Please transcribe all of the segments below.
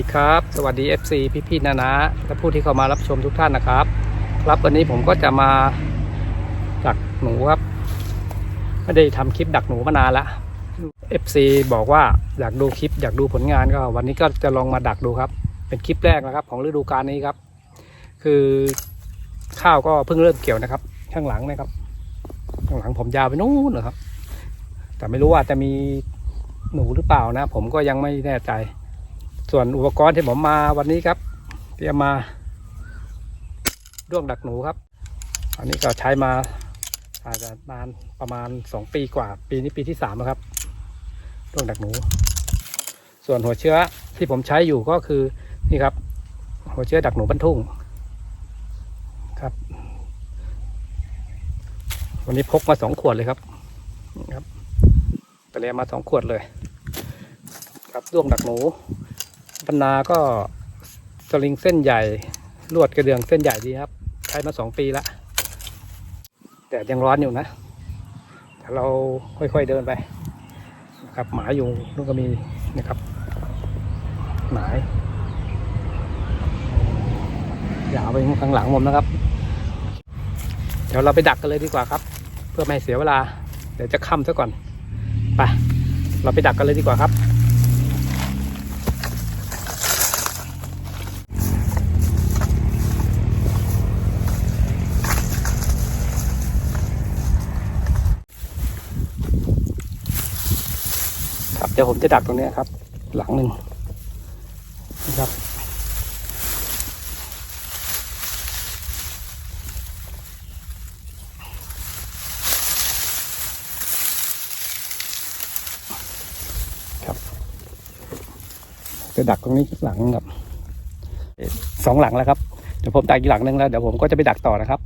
ีครับ สวัสดี FC พี่ๆนะนะและผู้ที่เข้ามารับชมทุกท่านนะครับ ครับวันนี้ผมก็จะมาดักหนูครับ ไม่ได้ทำคลิปดักหนูมานานละ FC บอกว่าอยากดูคลิปอยากดูผลงานก็ วันนี้ก็จะลองมาดักดูครับ เป็นคลิปแรกนะครับ ของฤดูกาลนี้ครับ คือข้าวก็เพิ่งเริ่มเกี่ยวนะครับ ข้างหลังนะครับ ข้างหลังผมยาวไปนู่นนะครับ แต่ไม่รู้ว่าจะมีหนูหรือเปล่านะ ผมก็ยังไม่แน่ใจ ส่วนอุปกรณ์ที่ผมมาวันนี้ครับเตรียมมาด้วงดักหนูครับ อันนี้ก็ใช้มาอาจจะนานประมาณสองปีกว่า ปีนี้ปีที่สามแล้วครับด้วงดักหนู ส่วนหัวเชื้อที่ผมใช้อยู่ก็คือนี่ครับ หัวเชื้อดักหนูบรรทุ่งครับ วันนี้พกมาสองขวดเลยครับครับไปเรียมมาสองขวดเลย ครับด้วงดักหนู บรรณาก็สลิงเส้นใหญ่ลวดกระเดื่องเส้นใหญ่ดีครับ ใช้มาสองปีละแต่ยังร้อนอยู่นะแต่เราค่อยๆเดินไปนะครับ หมาอยู่นู่นก็มีนะครับ หมายยาวไปข้างหลังผมนะครับ เดี๋ยวเราไปดักกันเลยดีกว่าครับ เพื่อไม่ให้เสียเวลา เดี๋ยวจะค่ำซะก่อนไปเราไปดักกันเลยดีกว่าครับ ดี๋ยวผมจะดักตรงนี้ครับ หลังหนึ่งนะครับครับจะดักตรงนี้หลังครับสองหลังแล้วครับเดี๋ยวผมดักอีกหลังหนึ่งแล้วเดี๋ยวผมก็จะไปดักต่อนะครับ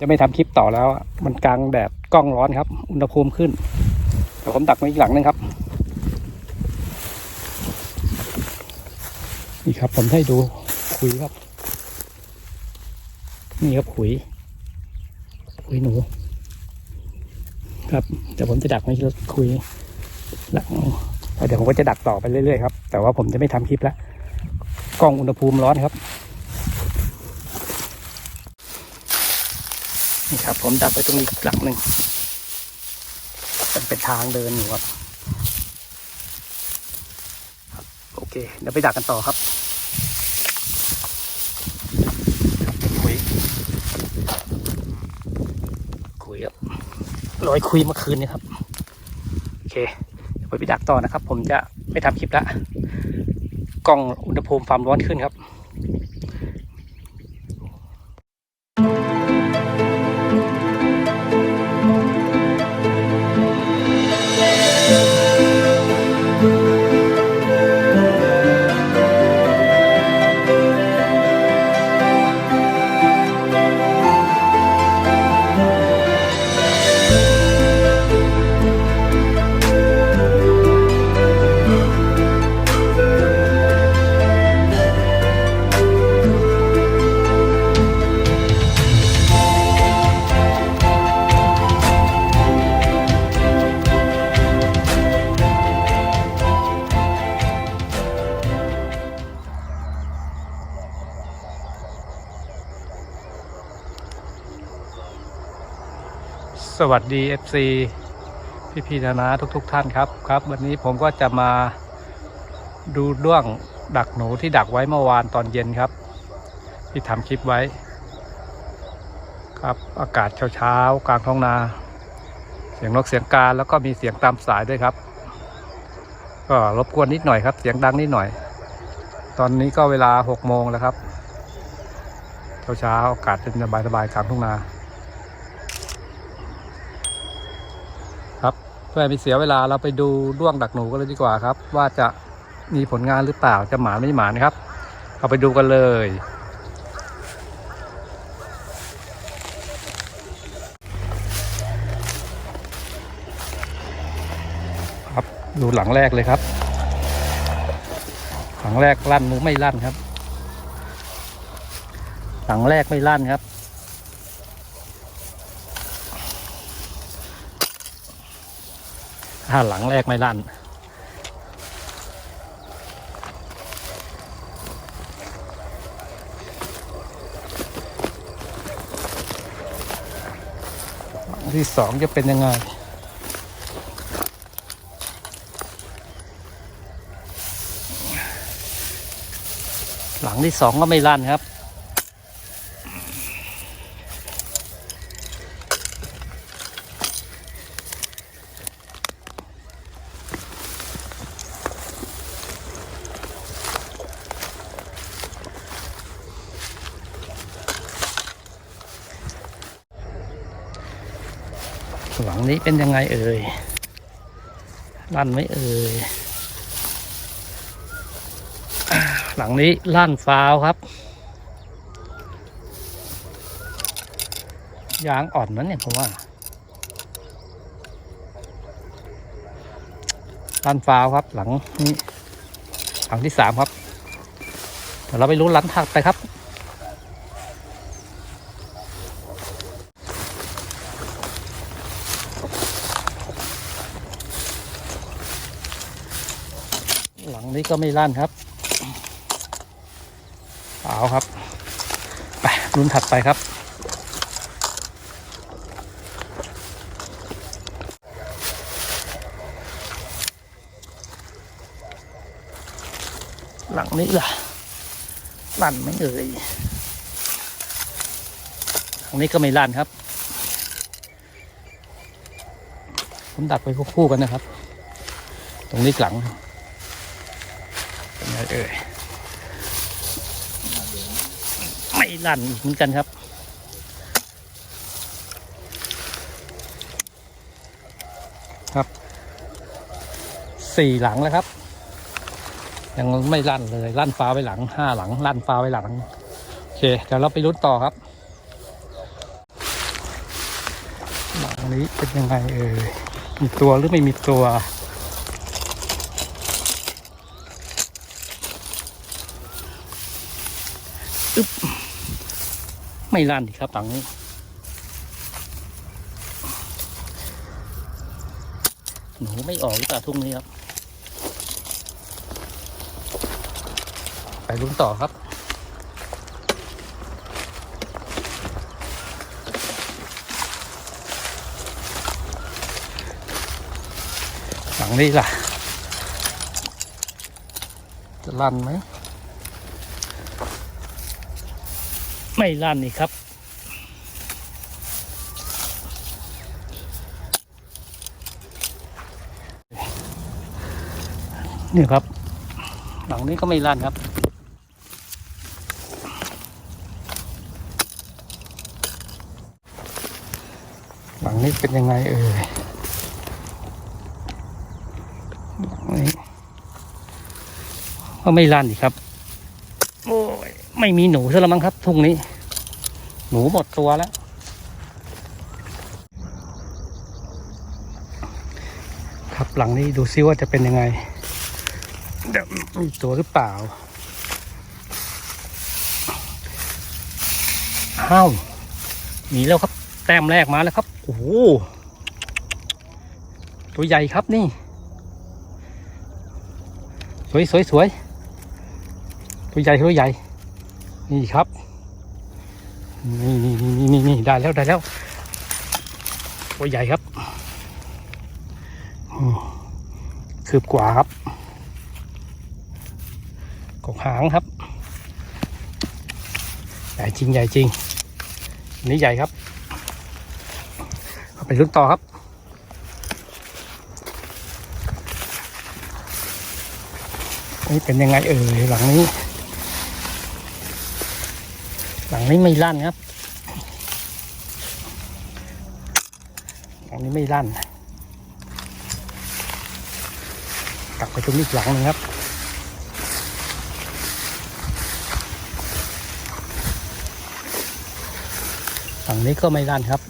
จะไม่ทำคลิปต่อแล้ว มันกลางแดดกล้องร้อนครับ อุณหภูมิขึ้นเดี๋ยวผมดักไว้อีกหลังหนึงครับ นี่ครับ ผมให้ดูคุยครับ นี่ครับขุยขุยหนู ครับเดี๋ยวผมจะดักไว้คุยหลังเดี๋ยวผมก็จะดักต่อไปเรื่อยๆครับ แต่ว่าผมจะไม่ทำคลิปแล้วกล้องอุณหภูมิร้อนครับ นี่ครับ ผมดักไปตรงนี้หลังหนึ่งมันเป็นทางเดินอยู่ครับ โอเค เดี๋ยวไปดักกันต่อครับคุย คุยครับ ลอยคุยเมื่อคืนนี้ครับ โอเคเดี๋ยวไปดักต่อนะครับ ผมจะไม่ทำคลิปละกล้องอุณหภูมิความร้อนขึ้นครับ วัสดี FC พี่พี่ๆนานาทุก ๆ ท่านครับครับ วันนี้ผมก็จะมาดูด้วงดักหนูที่ดักไว้เมื่อวานตอนเย็นครับ ที่ทำคลิปไว้ ครับอากาศเช้าๆกลางท้องนา เสียงนกเสียงกาแล้วก็มีเสียงตามสายด้วยครับ ก็รบกวนนิดหน่อยครับ เสียงดังนิดหน่อย ตอนนี้ก็เวลาหกโมงแล้วครับเช้าๆอากาศเป็นสบายๆกลางทุ่งนา ครับเพื่อไม่เสียเวลาเราไปดูด้วงดักหนูกันเลยดีกว่าครับ ว่าจะมีผลงานหรือเปล่าจะหมาไม่หมานะครับเราไปดูกันเลย ครับดูหลังแรกเลยครับ หลังแรกลั่นหรือไม่ลั่นครับ หลังแรกไม่ลั่นครับ ถ้าหลังแรกไม่ลั่นที่สองจะเป็นยังไงหลังที่สองก็ไม่ลั่นครับ นี้เป็นยังไงเอ่ยลั่นไหมเอ่ยหลังนี้ลั่นฟาวครับยางอ่อนนั้นเนี่ยผมว่าลั่นฟาวครับ หลังนี้หลังที่สามครับเดี๋ยวเราไปรู้หลังถัดไปครับ หลังนี้ ก็ไม่ลั่นครับเอาครับ ไปรุ่นถัดไปครับ หลังนี้ล่ะลั่นไม่เอ่ยหลังนี้ก็ไม่ลั่นครับ ผมดักไปคู่ๆกันนะครับ ตรงนี้หลัง เป็นไงเอ่ยไม่ลั่นอีกเหมือนกันครับครับสี่หลังแล้วครับ ยังไม่ลั่นเลยลั่นฟ้าไว้หลังห้าหลังลั่นฟ้าไว้หลังโอเคเดี๋ยวเราไปลุ้นต่อครับหลังนี้เป็นยังไงเอ่ยมีตัวหรือไม่มีตัว ไม่ลั่นครับหลังนี้ หนูไม่ออกหรือเปล่าทุ่งนี้ครับ ไปลุ้นต่อครับหลังนี้ล่ะ จะลั่นไหม ไม่ลั่นนี่ครับ นี่ครับ หลังนี้ก็ไม่ลั่นครับ หลังนี้เป็นยังไงเอ่ยหลังนี้ก็ไม่ลั่นอีกครับ ไม่มีหนูซะแล้วมั้งครับทุ่งนี้ หนูหมดตัวแล้ว ครับหลังนี้ดูซิว่าจะเป็นยังไงเดี๋ยวมีตัวหรือเปล่าอ้าวหนีแล้วครับ แต้มแรกมาแล้วครับ โอ้โห ตัวใหญ่ครับนี่ สวยสวยสวยตัวใหญ่ตัวใหญ่ นี่ครับนี่นี่นี่นี่นี่ได้แล้วได้แล้วตัวใหญ่ครับคืบกว่าครับกกหางครับใหญ่จริงใหญ่จริงนนี้ใหญ่ครับเอาไปลุ้นต่อครับนี่เป็นยังไงเอ่ยหลังนี้ หลังนี้ไม่ลั่นครับ หลังนี้ไม่ลั่น กลับไปตรงนี้อีกหลังนึงครับ หลังนี้ก็ไม่ลั่นครับ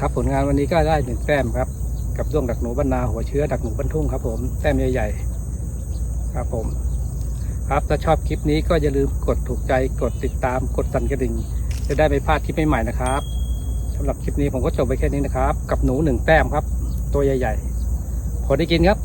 ครับผลงานวันนี้ก็ได้หนึ่งแต้มครับ กับด้วงดักหนูบรรณาหัวเชื้อดักหนูบรรทุ่งครับ ผมแต้มใหญ่ๆครับผม ครับถ้าชอบคลิปนี้ก็อย่าลืมกดถูกใจกดติดตามกดสั่นกระดิ่ง จะได้ไม่พลาดคลิปใหม่ๆนะครับสำหรับคลิปนี้ผมก็จบไปแค่นี้นะครับ กับหนูหนึ่งแต้มครับ ตัวใหญ่ๆพอได้กินครับ